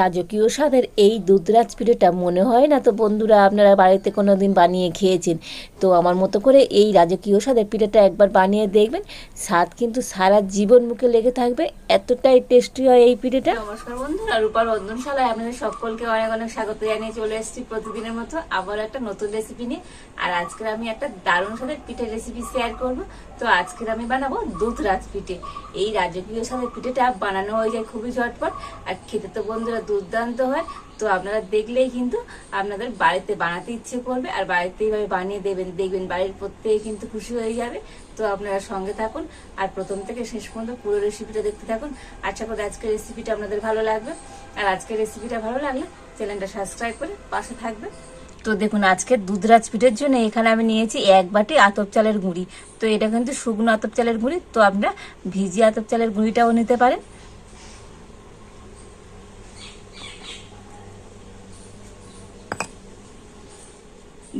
রাজকীয় স্বাদের এই দুধরাজ পিঠেটা মনে হয় না? তো বন্ধুরা, আপনারা বাড়িতে কোনো দিন বানিয়ে খেয়েছেন, তো আমার মতো করে এই রাজকীয় স্বাদের পিঠেটা একবার বানিয়ে দেখবেন। স্বাদ কিন্তু সারা জীবন মুখে লেগে থাকবে, এতটাই টেস্টি হয় এই পিঠেটা। নমস্কার বন্ধুরা, রূপার রন্ধনশালায় আপনাদের সকলকে অনেক অনেক স্বাগত জানিয়ে চলে এসেছি প্রতিদিনের মতো আবার একটা নতুন রেসিপি নিয়ে। আর আজকের আমি একটা দারুণ স্বাদের পিঠের রেসিপি শেয়ার করব। তো আজকের আমি বানাবো দুধরাজ পিঠে। এই রাজকীয় স্বাদের পিঠেটা বানানো হয়ে যায় খুবই ঝটপট। আর খেতে তো বন্ধুরা দুর্দান্ত হয়, তো আপনারা দেখলেই কিন্তু আপনাদের বাড়িতে বানাতে ইচ্ছে করবে, আর বাড়িতে এইভাবে বানিয়ে দেবেন, দেখবেন বাড়ির প্রত্যেকে কিন্তু খুশি হয়ে যাবে। তো আপনারা সঙ্গে থাকুন, আর প্রথম থেকে শেষ পর্যন্ত পুরো রেসিপিটা দেখতে থাকুন। আশা করি আজকের রেসিপিটা আপনাদের ভালো লাগবে। আর আজকের রেসিপিটা ভালো লাগলে চ্যানেলটা সাবস্ক্রাইব করে পাশে থাকবে তো দেখুন, আজকে দুধরাজ পিঠের জন্য এখানে আমি নিয়েছি এক বাটি আতপ চালের গুঁড়ি। তো এটা কিন্তু শুকনো আতপ চালের গুঁড়ি, তো আপনারা ভিজি আতপ চালের গুঁড়িটাও নিতে পারেন।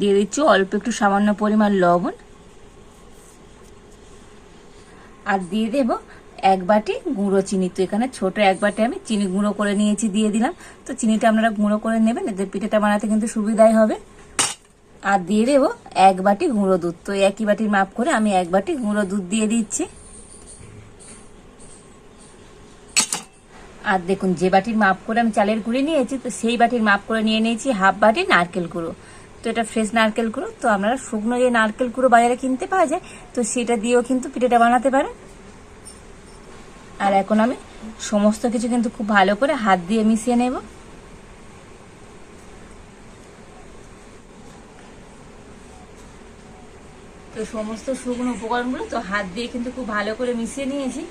দিয়ে দিচ্ছি অল্প একটু সামান্য পরিমাণ লবণ। আর দিয়ে দেব এক বাটি গুঁড়ো চিনি। তো এখানে ছোট এক বাটি আমি চিনি গুঁড়ো করে নিয়েছি, দিয়ে দিলাম। তো চিনিটা আপনারা গুঁড়ো করে নেবেন, এদের পিঠেটা বানাতে কিন্তু সুবিধাই হবে। আর দিয়ে দেব এক বাটি গুঁড়ো দুধ। তো একই বাটির মাপ করে আমি এক বাটি গুঁড়ো দুধ দিয়ে দিচ্ছি। আর দেখুন, যে বাটির মাপ করে আমি চালের গুঁড়ি নিয়েছি, তো সেই বাটির মাপ করে নিয়ে নিয়েছি হাফ বাটি নারকেল গুঁড়ো। তো এটা ফ্রেশ নারকেল গুঁড়ো। তো আপনারা শুকনো যে নারকেল গুঁড়ো বাজারে কিনতে পাওয়া যায়, তো সেটা দিয়েও কিন্তু পিঠেটা বানাতে পারেন আর এখন আমি সমস্ত কিছু কিন্তু খুব ভালো করে হাত দিয়ে মিশিয়ে নেব। তো সমস্ত শুকনো উপকরণগুলো তো হাত দিয়ে কিন্তু খুব ভালো করে মিশিয়ে নিয়েছি।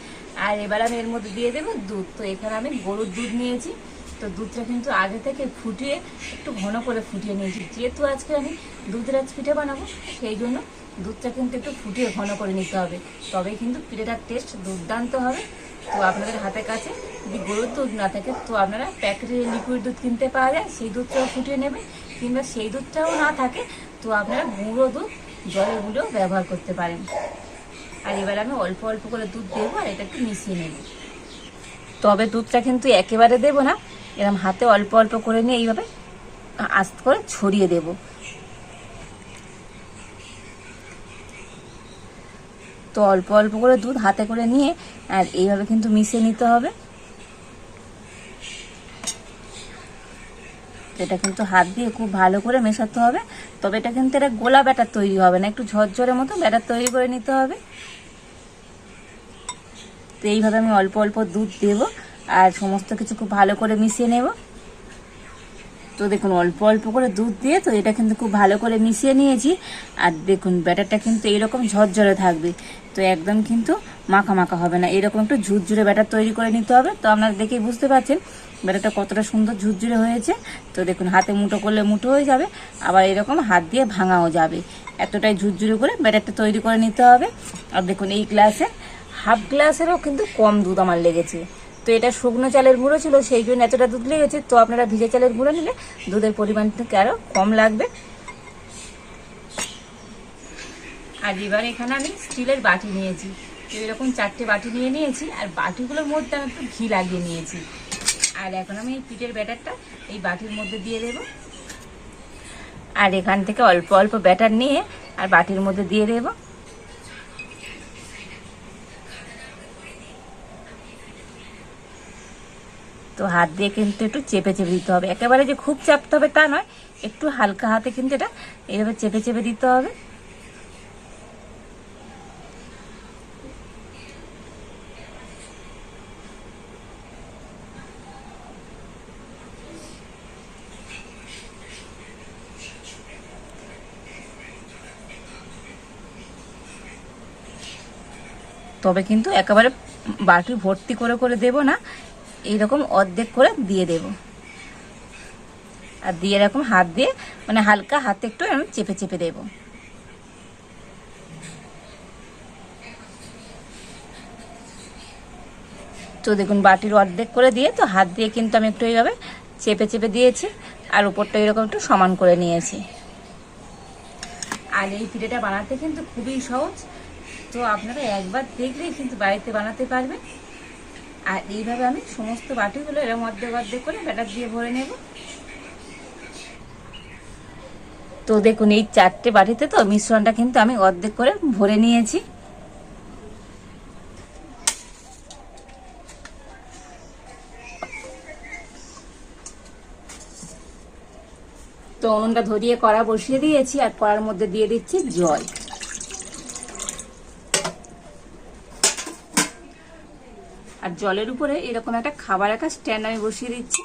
আর এবার আমি এর মধ্যে দিয়ে দেবো দুধ। তো এখানে আমি গরুর দুধ নিয়েছি। তো দুধটা কিন্তু আগে থেকে ফুটিয়ে একটু ঘন করে ফুটিয়ে নিয়েছি। যেহেতু আজকে আমি দুধের আজ পিঠে বানাবো, সেই জন্য দুধটা কিন্তু একটু ফুটিয়ে ঘন করে নিতে হবে। তবে কিন্তু পিঠেটার টেস্ট দুর্দান্ত হবে। তো আপনাদের হাতের কাছে যদি গরুর দুধ না থাকে, তো আপনারা প্যাকেটে লিকুইড দুধ কিনতে পাওয়া যায়, সেই দুধটাও ফুটিয়ে নেবেন। কিংবা সেই দুধটাও না থাকে, তো আপনারা গুঁড়ো দুধ জলে গুঁড়ো ব্যবহার করতে পারেন। আর এবার আমি অল্প অল্প করে দুধ দেবো আর এটা একটু মিশিয়ে নেব। তবে দুধটা কিন্তু একেবারে দেবো না এরকম হাতে অল্প অল্প করে নিয়ে এইভাবে আস্তে করে ছড়িয়ে দেব। তো অল্প অল্প করে দুধ হাতে করে নিয়ে, আর এইভাবে কিন্তু মিশিয়ে নিতে হবে। এটা কিন্তু হাত দিয়ে খুব ভালো করে মেশাতে হবে। তবে এটা কিন্তু এটা গোলা ব্যাটার তৈরি হবে না, একটু ঝরঝরের মতো ব্যাটার তৈরি করে নিতে হবে। তো এইভাবে আমি অল্প অল্প দুধ দেব। আর সমস্ত কিছু খুব ভালো করে মিশিয়ে নেব। তো দেখুন, অল্প অল্প করে দুধ দিয়ে তো এটা কিন্তু খুব ভালো করে মিশিয়ে নিয়েছি। আর দেখুন, ব্যাটারটা কিন্তু এইরকম ঝরঝরে থাকবে। তো একদম কিন্তু মাখা মাখা হবে না। এরকম একটু ঝুরঝুরে ব্যাটার তৈরি করে নিতে হবে। তো আপনারা দেখেই বুঝতে পারছেন, ব্যাটারটা কতটা সুন্দর ঝুরঝুরে হয়েছে। তো দেখুন, হাতে মুঠো করলে মুঠো হয়ে যাবে, আবার এরকম হাত দিয়ে ভাঙাও যাবে। এতটাই ঝুরঝুরে করে ব্যাটারটা তৈরি করে নিতে হবে। আর দেখুন, এই গ্লাসে হাফ গ্লাসেরও কিন্তু কম দুধ আমার লেগেছে। তো এটা শুকনো চালের গুঁড়ো ছিল, সেই জন্য এতটা দুধ লেগেছে। তো আপনারা ভিজে চালের গুঁড়ো নিলে দুধের পরিমাণ থেকে আরও কম লাগবে। আর এবার এখানে আমি স্টিলের বাটি নিয়েছি। তো এরকম চারটে বাটি নিয়ে নিয়েছি, আর বাটিগুলোর মধ্যে আমি একটু ঘি লাগিয়ে নিয়েছি। আর এখন আমি এই পিঠের ব্যাটারটা এই বাটির মধ্যে দিয়ে দেব। আর এখান থেকে অল্প অল্প ব্যাটার নিয়ে আর বাটির মধ্যে দিয়ে দেবো। তো হাত দিয়ে কিন্তু একটু চেপে চেপে দিতে হবে। একেবারে যে খুব চাপতে হবে তা নয়, একটু হালকা হাতে কিন্তু এটা এইভাবে চেপে চেপে দিতে হবে। তবে কিন্তু একেবারে বাটি ভর্তি করে করে দেব না। এইরকম অর্ধেক করে দিয়ে দেব। আর দিয়ে এরকম হাত দিয়ে মানে হালকা হাতে একটু আমি চেপে চেপে দেব। তো দেখুন, বাটির অর্ধেক করে দিয়ে তো হাত দিয়ে কিন্তু আমি একটু এইভাবে চেপে চেপে দিয়েছি, আর উপরটা এরকম একটু সমান করে নিয়েছি। আর এই পিঠেটা বানাতে কিন্তু খুবই সহজ। তো আপনারা একবার দেখলেই কিন্তু বাড়িতে বানাতে পারবেন। আর এইভাবে আমি সমস্ত বাটিগুলো এরকম অর্ধেক অর্ধেক করে ব্যাটার দিয়ে ভরে নেব। তো দেখুন, এই চারটে বাটিতে তো মিশ্রণটা কিন্তু আমি অর্ধেক করে ভরে নিয়েছি। তো উনুনটা ধরিয়ে কড়া বসিয়ে দিয়েছি আর কড়ার মধ্যে দিয়ে দিচ্ছি জল। আর জলের উপরে এরকম একটা খাবার রাখা স্ট্যান্ড আমি বসিয়ে দিচ্ছি।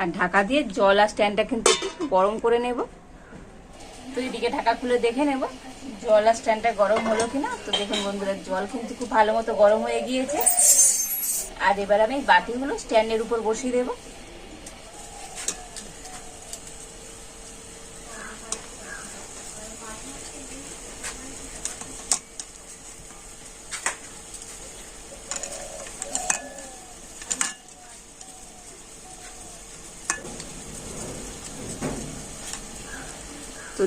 আর ঢাকা দিয়ে জল আর স্ট্যান্ডটা কিন্তু গরম করে নেব। তো এদিকে ঢাকা খুলে দেখে নেব। জল আর স্ট্যান্ডটা গরম হলো কিনা? তো দেখুন বন্ধুরা, জল কিন্তু খুব ভালো মতো গরম হয়ে গিয়েছে। আর এবার আমি বাটিগুলো স্ট্যান্ডের উপর বসিয়ে দেবো।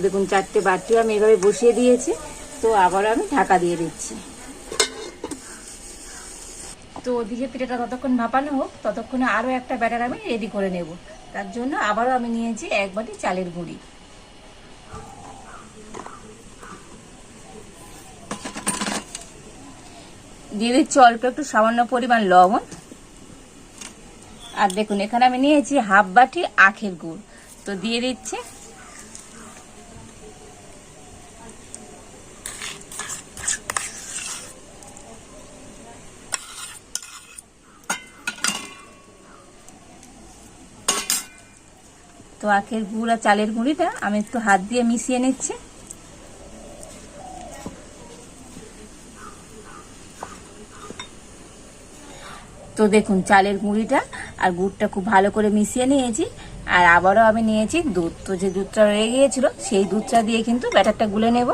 দেখুন, চারটে বাটি আমি এভাবে বসিয়ে দিয়েছি, তো আবার আমি ঢাকা দিয়ে দিচ্ছি। তো ওদিকে পিঠাটা ততক্ষণ ভাপানো হোক, ততক্ষণে আরও একটা ব্যাটার আমি রেডি করে নেব। তার জন্য আবারও আমি নিয়েছি এক বাটি চালের গুঁড়ি। দিয়ে দিচ্ছি অল্প একটু সামান্য পরিমাণ লবণ। আর দেখুন, এখানে আমি নিয়েছি হাফ বাটি আখের গুড়। তো দিয়ে দিচ্ছি। তো আখের গুড় আর চালের গুঁড়িটা আমি একটু হাত দিয়ে মিশিয়ে নিচ্ছি। তো দেখুন, চালের গুঁড়িটা আর গুড়টা খুব ভালো করে মিশিয়ে নিয়েছি। আর আবারও আমি নিয়েছি দুধ। তো যে দুধটা রয়ে গিয়েছিল, সেই দুধটা দিয়ে কিন্তু ব্যাটারটা গুলে নেব।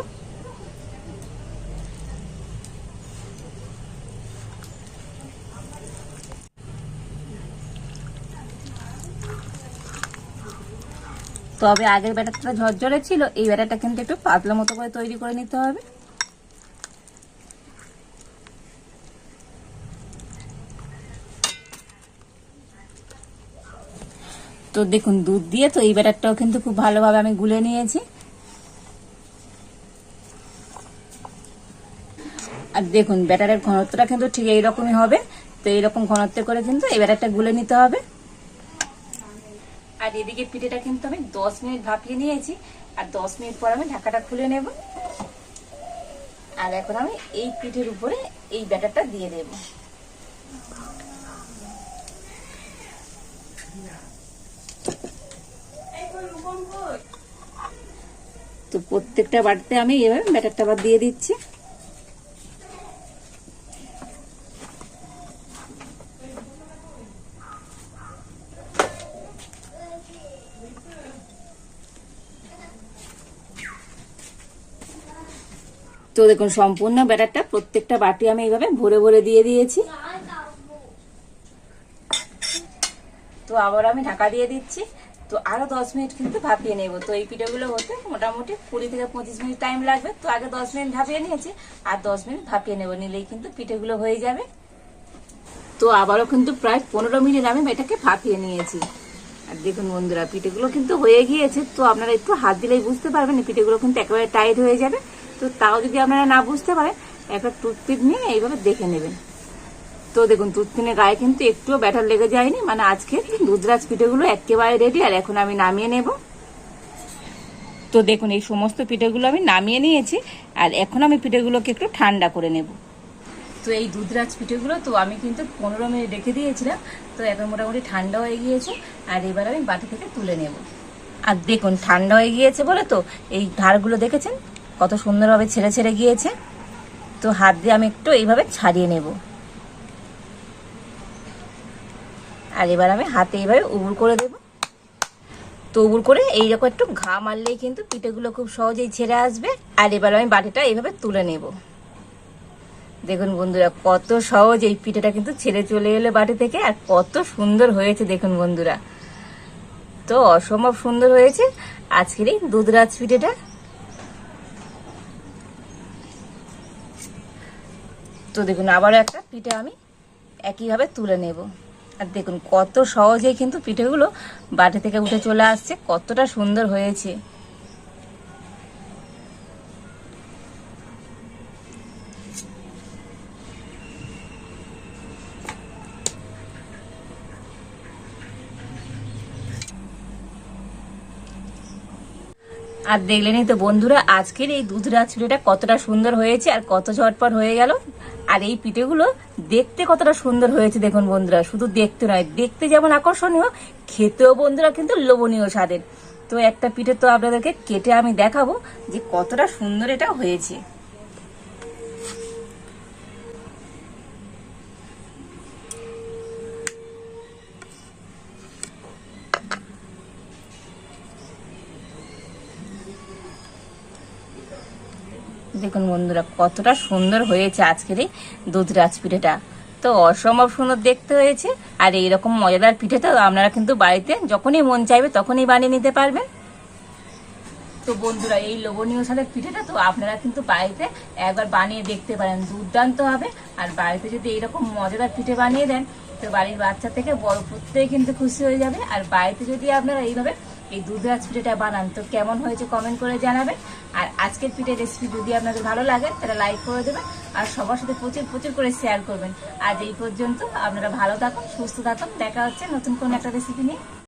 তবে আগের ব্যাটারটা ঝরঝরে ছিল, এই ব্যাটারটা কিন্তু একটু পাতলা মতো করে তৈরি করে নিতে হবে। তো দেখুন, দুধ দিয়ে তো এই ব্যাটারটাও কিন্তু খুব ভালোভাবে আমি গুলে নিয়েছি। আর দেখুন, ব্যাটারের ঘনত্বটা কিন্তু ঠিক এইরকমই হবে, তো এইরকম ঘনত্ব করে কিন্তু এই ব্যাটারটা গুলে নিতে হবে। আর এদিকে পিঠেটা কিন্তু আমি দশ মিনিট ভাপিয়ে নিয়েছি। আর দশ মিনিট পর আমি ঢাকাটা খুলে নেব। আর এখন আমি এই পিঠের উপরে এই ব্যাটারটা দিয়ে দেব। তো প্রত্যেকটা বাটিতে আমি এভাবে ব্যাটারটা আবার দিয়ে দিচ্ছি। তো দেখুন, সম্পূর্ণ ব্যাটারটা প্রত্যেকটা বাটি আমি এইভাবে ভরে ভরে দিয়ে দিয়েছি। তো আবার আমি ঢাকা দিয়ে দিচ্ছি। তো আরও দশ মিনিট কিন্তু ভাপিয়ে নেব। তো এই পিঠাগুলো হতে মোটামুটি কুড়ি থেকে পঁচিশ মিনিট টাইম লাগবে। তো আগে দশ মিনিট ভাপিয়ে নিয়েছি, আর দশ মিনিট ভাপিয়ে নেব। নিলেই কিন্তু পিঠেগুলো হয়ে যাবে। তো আবারও কিন্তু প্রায় পনেরো মিনিট আমি এটাকে ভাপিয়ে নিয়েছি। আর দেখুন বন্ধুরা, পিঠেগুলো কিন্তু হয়ে গিয়েছে। তো আপনারা একটু হাত দিলেই বুঝতে পারবেন পিঠেগুলো কিন্তু একেবারে টাইট হয়ে যাবে। তো তাও যদি আপনারা না বুঝতে পারেন একটা টুথপিক নিয়ে এইভাবে দেখে নেবেন। তো দেখুন, টুথপিনের গায়ে কিন্তু একটুও ব্যাটার লেগে যায়নি। মানে আজকে দুধরাজ পিঠেগুলো একেবারে রেডি আর এখন আমি নামিয়ে নেব। তো দেখুন, এই সমস্ত পিঠেগুলো আমি নামিয়ে নিয়েছি, আর এখন আমি পিঠেগুলোকে একটু ঠান্ডা করে নেব। তো এই দুধরাজ পিঠেগুলো তো আমি কিন্তু পনেরো মিনিট রেখে দিয়েছিলাম, তো এখন মোটামুটি ঠান্ডা হয়ে গিয়েছে, আর এবার আমি বাটি থেকে তুলে নেব। আর দেখুন, ঠান্ডা হয়ে গিয়েছে বলে তো এই ধারগুলো দেখেছেন? কত সুন্দরভাবে ছেড়ে ছেড়ে গিয়েছে। তো হাত দিয়ে আমি একটু এইভাবে ছাড়িয়ে নেব। আর এবার আমি হাতে এইভাবে উবুর করে দেব। তো উবুর করে এইরকম একটু ঘা মারলেই কিন্তু পিঠেগুলো খুব সহজেই ছেড়ে আসবে। আর এবার আমি বাটিটা এইভাবে তুলে নেব। দেখুন বন্ধুরা, কত সহজ এই পিঠেটা কিন্তু ছেড়ে চলে এলো বাটি থেকে, আর কত সুন্দর হয়েছে দেখুন বন্ধুরা। তো অসম্ভব সুন্দর হয়েছে। আজকের এই দুধরাজ পিঠেটা। তো দেখুন, আবারও একটা পিঠে আমি একইভাবে তুলে নেব। আর দেখুন, কত সহজেই কিন্তু পিঠেগুলো বাটি থেকে উঠে চলে আসছে, কতটা সুন্দর হয়েছে। আর দেখলেনই তো বন্ধুরা, আজকের এই দুধ রাজপিঠেটা কতটা সুন্দর হয়েছে আর কত ঝটপট হয়ে গেল। আর এই পিঠেগুলো দেখতে কতটা সুন্দর হয়েছে দেখুন বন্ধুরা, শুধু দেখতে নয়, দেখতে যেমন আকর্ষণীয়, খেতেও বন্ধুরা কিন্তু লোভনীয় স্বাদের। তো একটা পিঠে তো আপনাদেরকে কেটে আমি দেখাবো যে কতটা সুন্দর এটা হয়েছে। দেখুন বন্ধুরা, কতটা সুন্দর হয়েছে আজকের এই দুধ রাজ পিঠেটা। তো অসম্ভব সুন্দর দেখতে হয়েছে, আর এইরকম মজাদার পিঠে তো আপনারা কিন্তু বাড়িতে যখনই মন চাইবে তখনই বানিয়ে নিতে পারবেন। তো বন্ধুরা, এই লোভনীয় স্বাদের পিঠেটা তো আপনারা কিন্তু বাড়িতে একবার বানিয়ে দেখতে পারেন, দুর্দান্ত হবে। আর বাড়িতে যদি এইরকম মজাদার পিঠে বানিয়ে দেন, তো বাড়ির বাচ্চা থেকে বড় প্রত্যেকে কিন্তু খুশি হয়ে যাবে। আর বাড়িতে যদি আপনারা এইভাবে এই দুধে আজ পিঠেটা বানান। তো কেমন হয়েছে কমেন্ট করে জানাবেন। আর আজকের পিঠের রেসিপি যদি আপনাদের ভালো লাগে, তাহলে লাইক করে দেবেন। আর সবার সাথে প্রচুর প্রচুর করে শেয়ার করবেন। আজ এই পর্যন্ত আপনারা ভালো থাকুন, সুস্থ থাকুন। দেখা হচ্ছে নতুন কোনো একটা রেসিপি নিয়ে।